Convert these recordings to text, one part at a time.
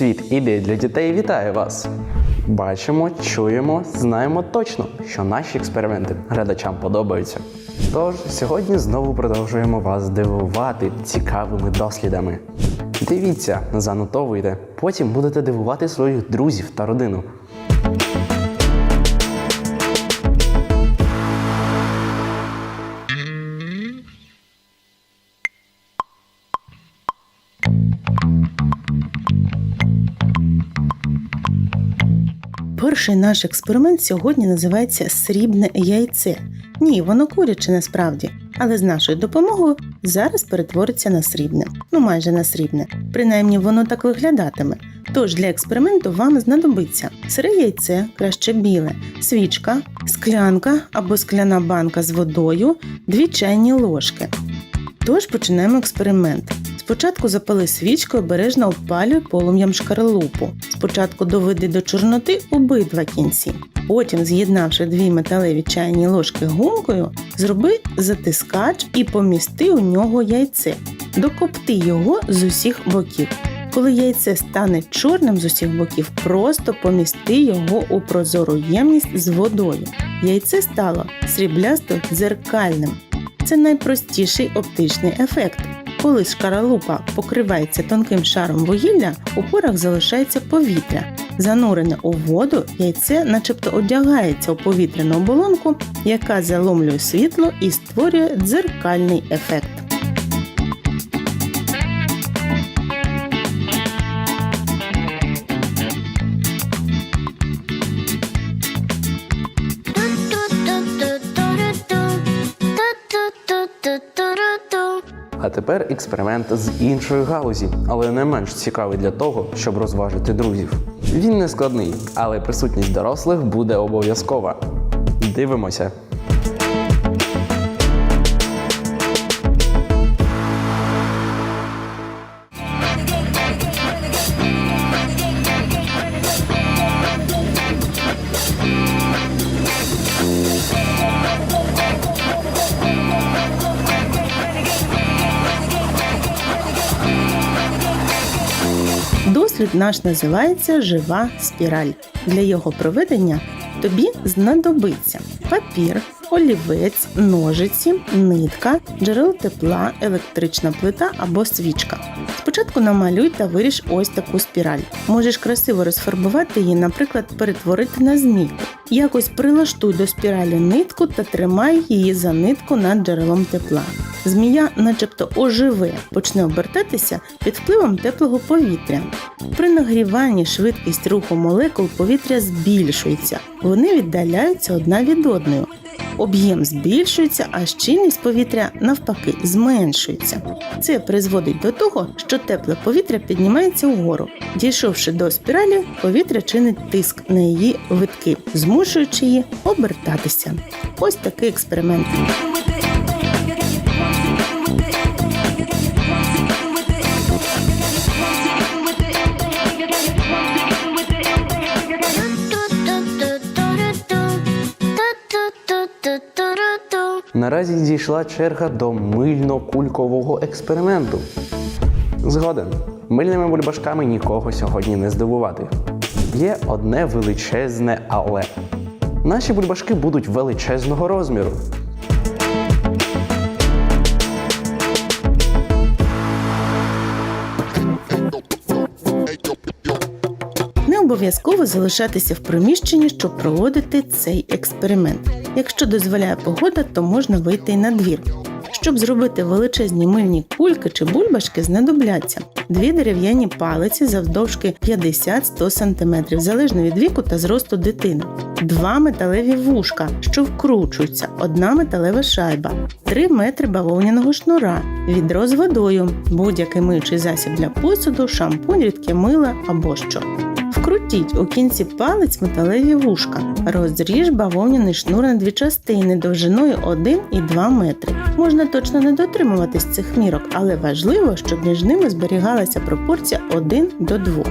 Світ ідей для дітей вітає вас! Бачимо, чуємо, знаємо точно, що наші експерименти глядачам подобаються. Тож сьогодні знову продовжуємо вас дивувати цікавими дослідами. Дивіться, занотовуйте, потім будете дивувати своїх друзів та родину. Перший наш експеримент сьогодні називається срібне яйце. Ні, воно куряче насправді, але з нашою допомогою зараз перетвориться на срібне. Ну майже на срібне. Принаймні воно так виглядатиме. Тож для експерименту вам знадобиться сире яйце, краще біле, свічка, склянка або скляна банка з водою, дві чайні ложки. Тож починаємо експеримент. Спочатку запали свічку і обережно обпалюй полум'ям шкаралупу. Спочатку доведи до чорноти обидва кінці. Потім, з'єднавши дві металеві чайні ложки гумкою, зроби затискач і помісти у нього яйце. Докопти його з усіх боків. Коли яйце стане чорним з усіх боків, просто помісти його у прозору ємність з водою. Яйце стало сріблясто дзеркальним. Це найпростіший оптичний ефект. Коли шкаралупа покривається тонким шаром вугілля, у порах залишається повітря. Занурене у воду, яйце начебто одягається у повітряну оболонку, яка заломлює світло і створює дзеркальний ефект. А тепер експеримент з іншої галузі, але не менш цікавий для того, щоб розважити друзів. Він не складний, але присутність дорослих буде обов'язкова. Дивимося. Дослід наш називається Жива спіраль. Для його проведення тобі знадобиться папір, олівець, ножиці, нитка, джерело тепла, електрична плита або свічка. Спочатку намалюй та виріж ось таку спіраль. Можеш красиво розфарбувати її, наприклад, перетворити на змійку. Якось прилаштуй до спіралі нитку та тримай її за нитку над джерелом тепла. Змія, начебто, оживе, почне обертатися під впливом теплого повітря. При нагріванні швидкість руху молекул повітря збільшується, вони віддаляються одна від одної. Об'єм збільшується, а щільність повітря навпаки зменшується. Це призводить до того, що тепле повітря піднімається вгору. Дійшовши до спіралі, повітря чинить тиск на її витки, змушуючи її обертатися. Ось такий експеримент. Наразі дійшла черга до мильно-кулькового експерименту. Згоден, мильними бульбашками нікого сьогодні не здивувати. Є одне величезне але. Наші бульбашки будуть величезного розміру. Не обов'язково залишатися в приміщенні, щоб проводити цей експеримент. Якщо дозволяє погода, то можна вийти й на двір. Щоб зробити величезні мильні кульки чи бульбашки, знадобляться дві дерев'яні палиці завдовжки 50-100 см, залежно від віку та зросту дитини, два металеві вушка, що вкручуються, одна металева шайба, 3 метри бавовняного шнура, відро з водою, будь-який миючий засіб для посуду, шампунь, рідке мило або що. Вкрутіть у кінці палець металеві вушка. Розріж бавовняний шнур на дві частини довжиною 1 і 2 метри. Можна точно не дотримуватись цих мірок, але важливо, щоб між ними зберігалася пропорція 1 до 2.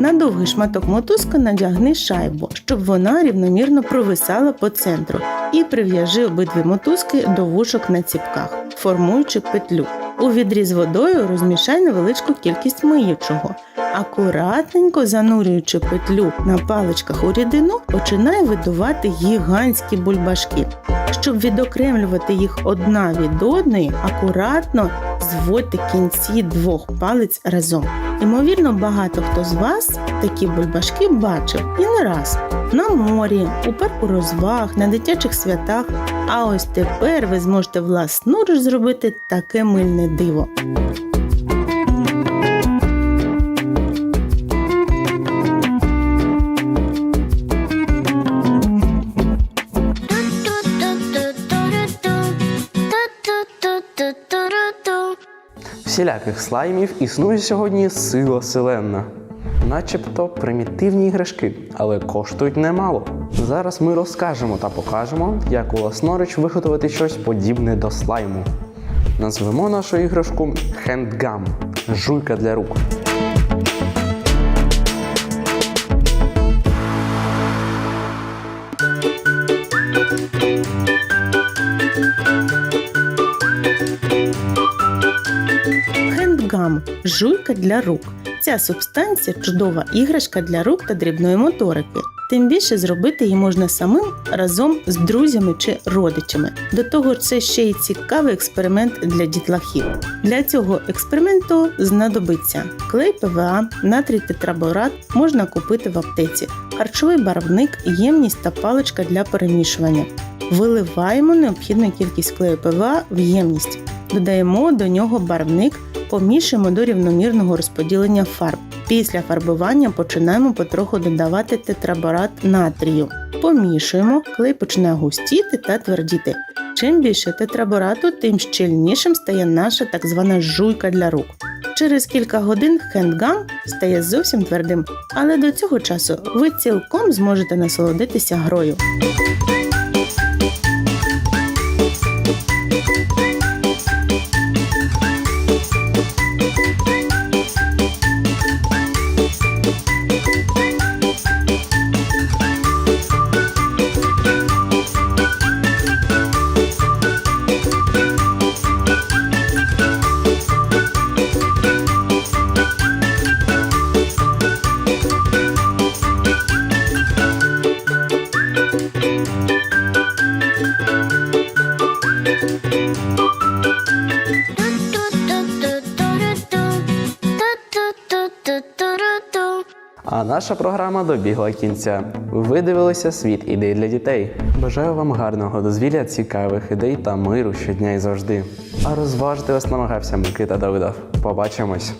На довгий шматок мотузки надягни шайбу, щоб вона рівномірно провисала по центру, і прив'яжи обидві мотузки до вушок на ціпках, формуючи петлю. У відрі з водою розмішай невеличку кількість миючого. Акуратненько занурюючи петлю на паличках у рідину, починай видувати гігантські бульбашки. Щоб відокремлювати їх одна від одної, акуратно зводьте кінці двох палиць разом. Ймовірно, багато хто з вас такі бульбашки бачив і не раз на морі, у парку розваг, на дитячих святах. А ось тепер ви зможете власноруч зробити таке мильне диво. Всіляких слаймів існує сьогодні сила селенна. Начебто примітивні іграшки, але коштують немало. Зараз ми розкажемо та покажемо, як власноруч виготовити щось подібне до слайму. Назвемо нашу іграшку хендгам жуйка для рук. Хендгам жуйка для рук. Ця субстанція чудова іграшка для рук та дрібної моторики. Тим більше зробити її можна самим разом з друзями чи родичами. До того ж, це ще й цікавий експеримент для дітлахів. Для цього експерименту знадобиться клей ПВА, натрій тетраборат можна купити в аптеці, харчовий барвник, ємність та паличка для перемішування. Виливаємо необхідну кількість клею ПВА в ємність. Додаємо до нього барвник, помішуємо до рівномірного розподілення фарб. Після фарбування починаємо потроху додавати тетраборат натрію. Помішуємо, клей починає густіти та твердіти. Чим більше тетраборату, тим щільнішим стає наша так звана жуйка для рук. Через кілька годин хендгам стає зовсім твердим, але до цього часу ви цілком зможете насолодитися грою. А наша програма добігла кінця. Ви дивилися світ ідей для дітей. Бажаю вам гарного дозвілля, цікавих ідей та миру щодня і завжди. А розважити вас намагався Микита Давидов. Побачимось!